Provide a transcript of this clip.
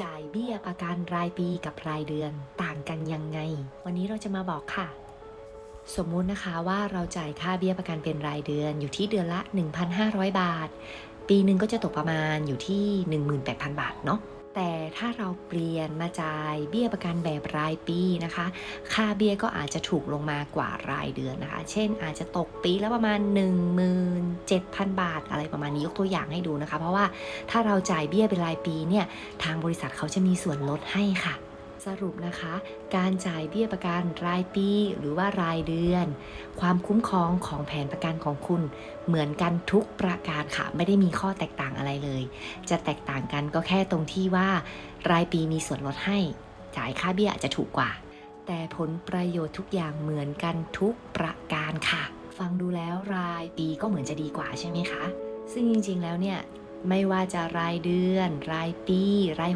จ่ายเบี้ยประกันรายปีกับรายเดือนต่างกันยังไง วันนี้เราจะมาบอกค่ะ สมมุตินะคะว่าเราจ่ายค่าเบี้ยประกันเป็นรายเดือนอยู่ที่เดือนละ 1,500 บาท ปีหนึ่งก็จะตกประมาณอยู่ที่ 18,000 บาทเนาะ แต่ถ้าเราเปลี่ยนมาจ่ายเบี้ยประกันแบบรายปีนะคะ ค่าเบี้ยก็อาจจะถูกลงมากว่ารายเดือนนะคะ เช่นอาจจะตกปีละประมาณ 17,000 บาท อะไรประมาณนี้ยกตัวอย่างให้ดูนะคะ เพราะว่าถ้าเราจ่ายเบี้ยเป็นรายปีเนี่ยทางบริษัทเขาจะมีส่วนลดให้ค่ะ สรุปนะคะ การจ่ายเบี้ยประกันรายปีหรือว่ารายเดือน ความคุ้มครองของแผนประกันของคุณ เหมือนกันทุกประการค่ะ ไม่ได้มีข้อแตกต่างอะไรเลย จะแตกต่างกันก็แค่ตรงที่ว่า รายปีมีส่วนลดให้ จ่ายค่าเบี้ยอาจจะถูกกว่า แต่ผลประโยชน์ทุกอย่างเหมือนกันทุกประการค่ะ ฟังดูแล้วรายปีก็เหมือนจะดีกว่าใช่ไหมคะ ซึ่งจริงๆแล้วเนี่ยไม่ว่าจะรายเดือน รายปี ราย